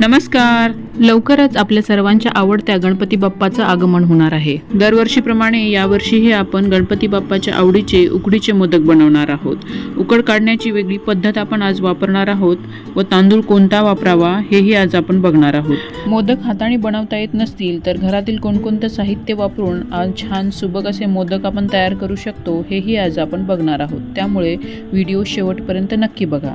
नमस्कार. लवकरच आपल्या सर्वांच्या आवडत्या गणपती बाप्पाचं आगमन होणार आहे. दरवर्षीप्रमाणे यावर्षीही आपण गणपती बाप्पाच्या आवडीचे उकडीचे मोदक बनवणार आहोत. उकड काढण्याची वेगळी पद्धत आपण आज वापरणार आहोत व तांदूळ कोणता वापरावा हेही आज आपण बघणार आहोत. मोदक हाताने बनवता येत नसतील तर घरातील कोणकोणतं साहित्य वापरून आज छान सुबक असे मोदक आपण तयार करू शकतो हेही आज आपण बघणार आहोत. त्यामुळे व्हिडिओ शेवटपर्यंत नक्की बघा.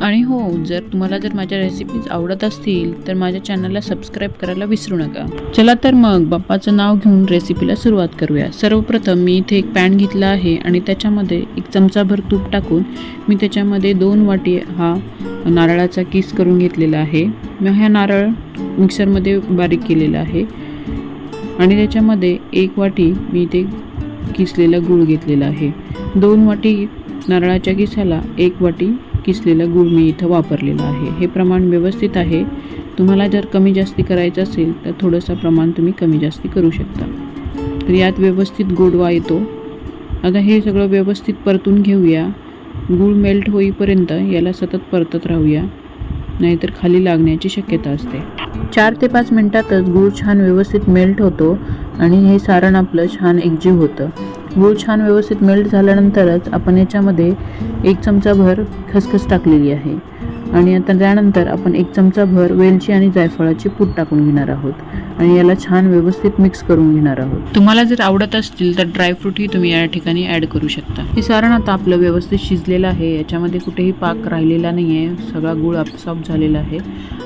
आणि हो जर तुम्हाला जर माझ्या रेसिपीज आवडत असतील तर माझ्या चॅनलला सबस्क्राईब करायला विसरू नका. चला तर मग बाप्पाचं नाव घेऊन रेसिपीला सुरुवात करूया. सर्वप्रथम मी इथे एक पॅन घेतला आहे आणि त्याच्यामध्ये एक चमचाभर तूप टाकून मी त्याच्यामध्ये दोन वाटी हा नारळाचा किस करून घेतलेला आहे. मी हा नारळ मिक्सरमध्ये बारीक केलेला आहे. आणि त्याच्यामध्ये एक वाटी मी इथे किसलेला गूळ घेतलेला आहे. दोन वाटी नारळाच्या किसाला एक वाटी किसलेला गूळ मी इथं वापरलेला आहे. हे प्रमाण व्यवस्थित आहे. तुम्हाला जर कमी जास्ती करायचं असेल तर थोडंसं प्रमाण तुम्ही कमी जास्ती करू शकता. तर यात व्यवस्थित गोडवा येतो. आता हे सगळं व्यवस्थित परतून घेऊया. गूळ मेल्ट होईपर्यंत याला सतत परतत राहूया. नाहीतर खाली लागण्याची शक्यता असते. चार ते पाच मिनटातच गूळ छान व्यवस्थित मेल्ट होतो आणि हे सारण आपलं छान एकजीव होतं. गूळ छान व्यवस्थित मेल्ट झाल्यानंतरच आपण याच्यामध्ये एक चमचाभर खसखस टाकलेली आहे. आणि आता त्यानंतर आपण एक चमचाभर वेलची आणि जायफळाची पूड टाकून घेणार आहोत. आणि याला छान व्यवस्थित मिक्स करून घेणार आहोत. तुम्हाला जर आवडत असतील तर ड्रायफ्रूटही तुम्ही या ठिकाणी ॲड करू शकता. हे सारण आता आपलं व्यवस्थित शिजलेलं आहे. याच्यामध्ये कुठेही पाक राहिलेला नाही आहे सगळा गूळ आपसाप झालेला आहे.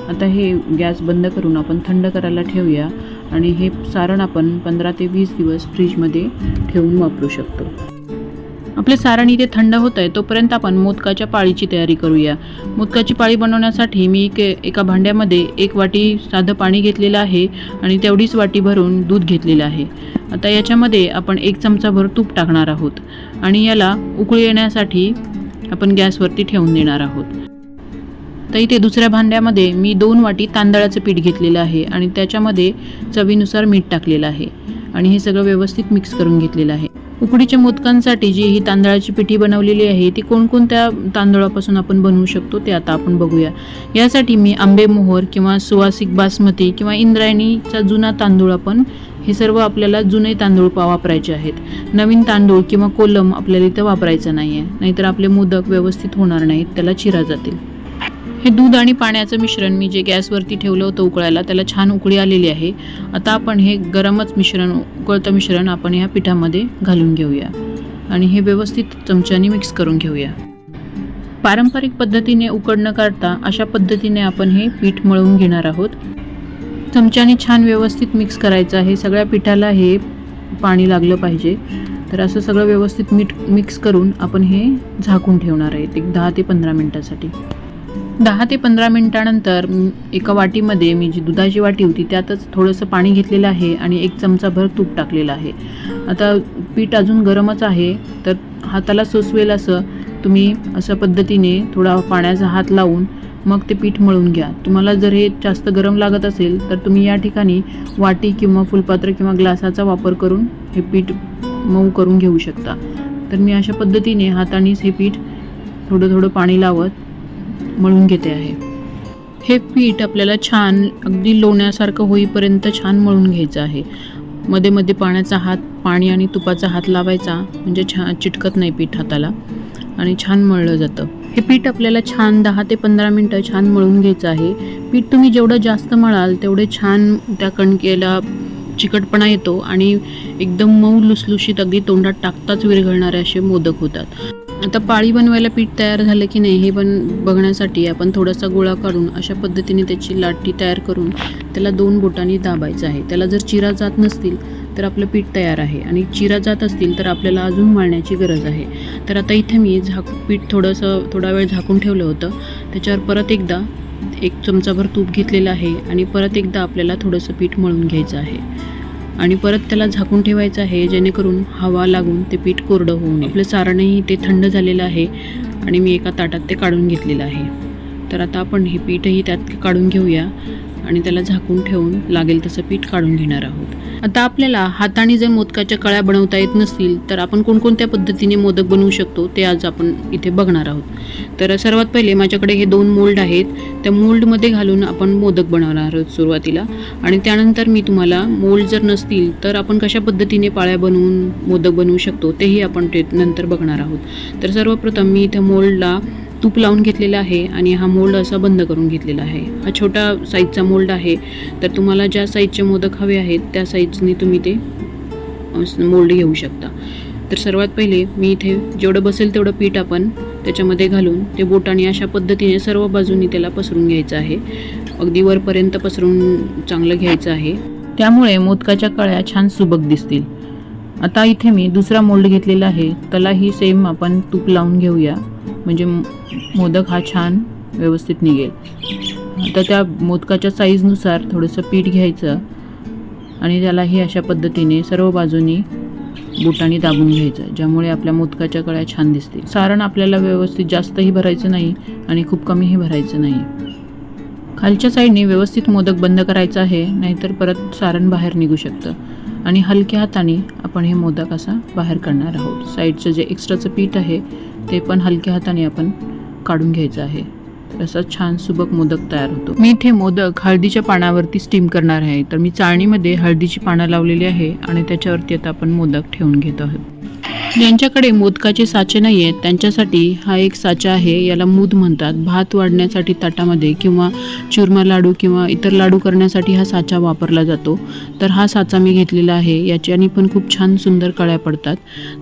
आता हे गॅस बंद करून आपण थंड करायला ठेवूया. आणि हे सारण आपण पंधरा ते वीस दिवस फ्रीजमध्ये ठेवून वापरू शकतो. आपले सारण इथे थंड होत आहे तोपर्यंत आपण मोदकाच्या पाळीची तयारी करूया. मोदकाची पाळी बनवण्यासाठी मी एक एका भांड्यामध्ये एक वाटी साधं पाणी घेतलेलं आहे आणि तेवढीच वाटी भरून दूध घेतलेलं आहे. आता याच्यामध्ये आपण एक चमचाभर तूप टाकणार आहोत आणि याला उकळी येण्यासाठी आपण गॅसवरती ठेवून देणार आहोत. तर इथे दुसऱ्या भांड्यामध्ये मी दोन वाटी तांदळाचं पीठ घेतलेलं आहे आणि त्याच्यामध्ये चवीनुसार मीठ टाकलेलं आहे आणि हे सगळं व्यवस्थित मिक्स करून घेतलेलं आहे. उकडीच्या मोदकांसाठी जी ही तांदळाची पिठी बनवलेली आहे ती कोणकोणत्या तांदळापासून आपण बनवू शकतो ते आता आपण बघूया. यासाठी मी आंबे मोहर किंवा सुवासिक बासमती किंवा इंद्रायणीचा जुना तांदूळ आपण हे सर्व आपल्याला जुने तांदूळ पा वापरायचे आहेत. नवीन तांदूळ किंवा कोलम आपल्याला इथं वापरायचं नाही आहे नाहीतर आपले मोदक व्यवस्थित होणार नाहीत त्याला चिरा जातील. हे दूध आणि पाण्याचं मिश्रण मी जे गॅसवरती ठेवलं होतं उकळायला त्याला छान उकळी आलेली आहे. आता आपण हे गरमच मिश्रण उकळतं मिश्रण आपण ह्या पिठामध्ये घालून घेऊया. आणि हे व्यवस्थित चमच्याने मिक्स करून घेऊया. पारंपरिक पद्धतीने उकड न काढता अशा पद्धतीने आपण हे पीठ मळवून घेणार आहोत. चमच्याने छान व्यवस्थित मिक्स करायचं आहे. सगळ्या पिठाला हे पाणी लागलं पाहिजे. तर असं सगळं व्यवस्थित मीठ मिक्स करून आपण हे झाकून ठेवणार आहे एक दहा ते पंधरा मिनटासाठी. दहा ते पंधरा मिनटानंतर एका वाटीमध्ये मी जी दुधाची वाटी होती त्यातच थोडंसं पाणी घेतलेलं आहे आणि एक चमचाभर तूप टाकलेलं आहे. आता पीठ अजून गरमच आहे तर हाताला सोसवेल असं तुम्ही अशा पद्धतीने थोडा पाण्याचा हात लावून मग ते पीठ मळून घ्या. तुम्हाला जर हे जास्त गरम लागत असेल तर तुम्ही या ठिकाणी वाटी किंवा फुलपात्र किंवा ग्लासाचा वापर करून हे पीठ मऊ करून घेऊ शकता. तर मी अशा पद्धतीने हातानेच हे पीठ थोडं थोडं पाणी लावत मळून घेते आहे. हे पीठ आपल्याला छान अगदी लोण्यासारखं होईपर्यंत छान मळून घ्यायचं आहे. मध्ये मध्ये पाण्याचा हात पाणी आणि तुपाचा हात लावायचा म्हणजे छान चिटकत नाही पीठ हाताला. आणि छान मळलं जातं. हे पीठ आपल्याला छान दहा ते पंधरा मिनटं छान मळून घ्यायचं आहे. पीठ तुम्ही जेवढं जास्त मळाल तेवढे छान त्या कणकेला चिकटपणा येतो आणि एकदम मऊ लुसलुशीत अगदी तोंडात टाकताच विरघळणारे असे मोदक होतात. आता पाळी बनवायला पीठ तयार झालं की नाही हे पण बघण्यासाठी आपण थोडासा गोळा काढून अशा पद्धतीने त्याची लाटी तयार करून त्याला दोन बोटांनी दाबायचं आहे. त्याला जर चिरा जात नसतील तर आपलं पीठ तयार आहे आणि चिरा जात असतील तर आपल्याला अजून मळण्याची गरज आहे. तर आता इथे मी झाक पीठ थोडंसं थोडा वेळ झाकून ठेवलं होतं. त्याच्यावर परत एकदा एक चमचाभर तूप घेतलेलं आहे आणि परत एकदा आपल्याला थोडंसं पीठ मळून घ्यायचं आहे. आणि परत त्याला झाकून ठेवायचं आहे जेणेकरून हवा लागून ते पीठ कोरडं होऊ नये. आपलं सारणही ते थंड झालेलं आहे आणि मी एका ताटात ते काढून घेतलेलं आहे. तर आता आपण हे पीठही त्यात काढून घेऊया आणि त्याला झाकून ठेवून लागेल तसं पीठ काढून घेणार आहोत. आता आपल्याला हाताने जर मोदकाच्या कळ्या बनवता येत नसतील तर आपण कोणकोणत्या पद्धतीने मोदक बनवू शकतो ते आज आपण इथे बघणार आहोत. तर सर्वात पहिले माझ्याकडे हे दोन मोल्ड आहेत. त्या मोल्डमध्ये घालून आपण मोदक बनवणार आहोत सुरुवातीला. आणि त्यानंतर मी तुम्हाला मोल्ड जर नसतील तर आपण कशा पद्धतीने पाळ्या बनवून मोदक बनवू शकतो तेही आपण ते नंतर बघणार आहोत. तर सर्वप्रथम मी इथे मोल्डला तूप लावून घेतलेला आहे आणि हा मोल्ड असा बंद करून घेतलेला आहे. हा छोटा साईजचा मोल्ड आहे. तर तुम्हाला ज्या साईजचे मोदक हवे आहेत त्या साईजने तुम्ही ते मोल्ड घेऊ शकता. तर सर्वात पहिले मी इथे जेवढं बसेल तेवढं पीठ आपण त्याच्यामध्ये घालून ते बोटाने अशा पद्धतीने सर्व बाजूनी त्याला पसरून घ्यायचं आहे. अगदी वरपर्यंत पसरून चांगलं घ्यायचं आहे. त्यामुळे मोदकाच्या कळ्या छान सुबक दिसतील. आता इथे मी दुसरा मोल्ड घेतलेला आहे. त्यालाही सेम आपण तूप लावून घेऊया. म्हणजे मोदक हा छान व्यवस्थित निघेल. आता त्या मोदकाच्या साईजनुसार थोडंसं पीठ घ्यायचं आणि त्यालाही अशा पद्धतीने सर्व बाजूनी बोटाने दाबून घ्यायचं ज्यामुळे आपल्या मोदकाच्या कळ्या छान दिसतील. सारण आपल्याला व्यवस्थित जास्तही भरायचं नाही आणि खूप कमीही भरायचं नाही. खालच्या साईडने व्यवस्थित मोदक बंद करायचा आहे नाहीतर परत सारण बाहेर निघू शकतं. आणि हलक्या हाताने आपण हे मोदक असा बाहेर काढणार आहोत. साईडचं जे एक्स्ट्राचं पीठ आहे ते पण हलक्या हाताने आपण काढून घ्यायचं आहे. असा छान सुबक मोदक तयार होतो. मी हे मोदक हळदीच्या पानावरती स्टीम करणार आहे. तर मी चाळणीमध्ये हळदीची पानं लावलेली आहे आणि त्याच्यावरती आता आपण मोदक ठेवून घेत आहोत. ज्यांच्याकडे मोदकाचे साचे नाही आहेत त्यांच्यासाठी हा एक साचा आहे. याला मूद म्हणतात. भात वाढण्यासाठी ताटामध्ये किंवा चुरमा लाडू किंवा इतर लाडू करण्यासाठी हा साचा वापरला जातो. तर हा साचा मी घेतलेला आहे. याच्याने पण खूप छान सुंदर कळ्या पडतात.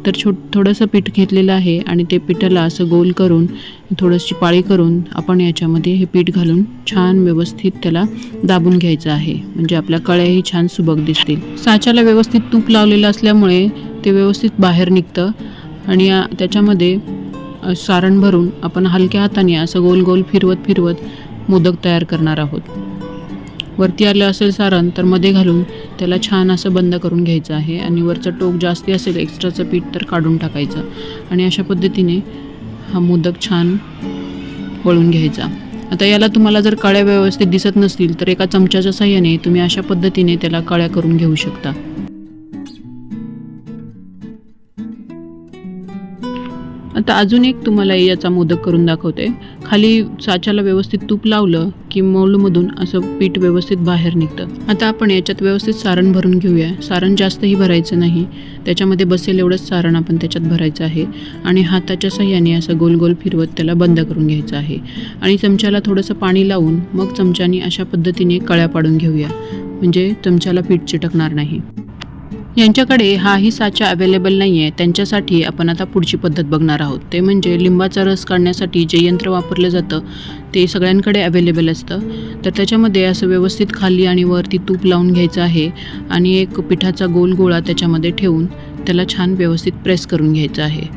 तर छो थोडंसं पीठ घेतलेलं आहे आणि ते पिठाला असं गोल करून थोडंशी पाळी करून आपण याच्यामध्ये हे पीठ घालून छान व्यवस्थित त्याला दाबून घ्यायचं आहे. म्हणजे आपल्या कळ्याही छान सुबक दिसतील. साच्याला व्यवस्थित तूप लावलेलं असल्यामुळे ते व्यवस्थित बाहेर निघतं आणि त्याच्यामध्ये सारण भरून आपण हलक्या हाताने असं गोल गोल फिरवत फिरवत मोदक तयार करणार आहोत. वरती आलं असेल सारण तर मध्ये घालून त्याला छान असं बंद करून घ्यायचं आहे आणि वरचं टोक जास्ती असेल एक्स्ट्राचं पीठ तर काढून टाकायचं आणि अशा पद्धतीने हा मोदक छान वळून घ्यायचा. आता याला तुम्हाला जर कळ्या व्यवस्थित दिसत नसतील तर एका चमच्याच्या साह्याने तुम्ही अशा पद्धतीने त्याला कळ्या करून घेऊ शकता. आता अजून एक तुम्हाला याचा मोदक करून दाखवते. खाली साच्याला व्यवस्थित तूप लावलं की मौलमधून असं पीठ व्यवस्थित बाहेर निघतं. आता आपण याच्यात व्यवस्थित सारण भरून घेऊया. सारण जास्तही भरायचं नाही. त्याच्यामध्ये बसेल एवढंच सारण आपण त्याच्यात भरायचं आहे. आणि हाताच्या सहाय्याने असं गोल गोल फिरवत त्याला बंद करून घ्यायचं आहे. आणि चमच्याला थोडंसं पाणी लावून मग चमच्याने अशा पद्धतीने कळ्या पाडून घेऊया. म्हणजे चमच्याला पीठ चिटकणार नाही. यांच्याकडे हाही साचा अवेलेबल नाही आहे त्यांच्यासाठी आपण आता पुढची पद्धत बघणार आहोत. ते म्हणजे लिंबाचा रस काढण्यासाठी जे यंत्र वापरलं जातं ते सगळ्यांकडे अवेलेबल असतं. तर त्याच्यामध्ये असं व्यवस्थित खाली आणि वरती तूप लावून घ्यायचं आहे आणि एक पिठाचा गोल गोळा त्याच्यामध्ये ठेवून त्याला छान व्यवस्थित प्रेस करून घ्यायचं आहे.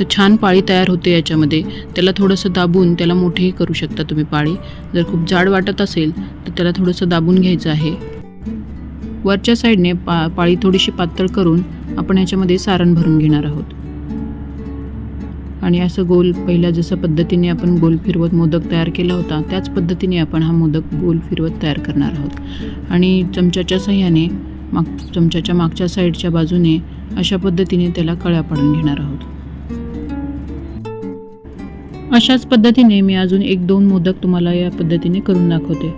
तर छान पाळी तयार होते याच्यामध्ये. त्याला थोडंसं दाबून त्याला मोठेही करू शकता तुम्ही पाळी. जर खूप जाड वाटत असेल तर त्याला थोडंसं दाबून घ्यायचं आहे. वरच्या साईडने पा पाळी थोडीशी पातळ करून आपण याच्यामध्ये सारण भरून घेणार आहोत. आणि असं गोल पहिल्या जसं पद्धतीने आपण गोल फिरवत मोदक तयार केला होता त्याच पद्धतीने आपण हा मोदक गोल फिरवत तयार करणार आहोत. आणि चमच्याच्या सहाय्याने माग चमच्याच्या मागच्या साईडच्या बाजूने अशा पद्धतीने त्याला कळ्या पाडून घेणार आहोत. अशाच पद्धतीने मी अजून एक दोन मोदक तुम्हाला या पद्धतीने करून दाखवते.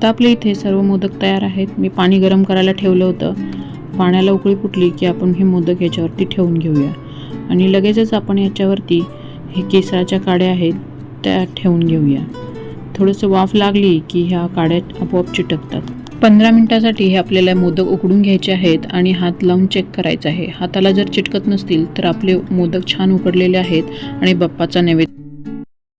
आता आपल्या इथे सर्व मोदक तयार आहेत. मी पाणी गरम करायला ठेवलं होतं. पाण्याला उकळी फुटली की आपण हे मोदक याच्यावरती ठेवून घेऊया. आणि लगेचच आपण याच्यावरती हे केसराच्या काड्या आहेत त्या ठेवून घेऊया. थोडंसं वाफ लागली की ह्या काड्या आपोआप चिटकतात. पंधरा मिनटासाठी हे आपल्याला मोदक उकडून घ्यायचे आहेत आणि हात लावून चेक करायचा आहे. हाताला जर चिटकत नसतील तर आपले मोदक छान उकडलेले आहेत आणि बाप्पाचा नैवेद्य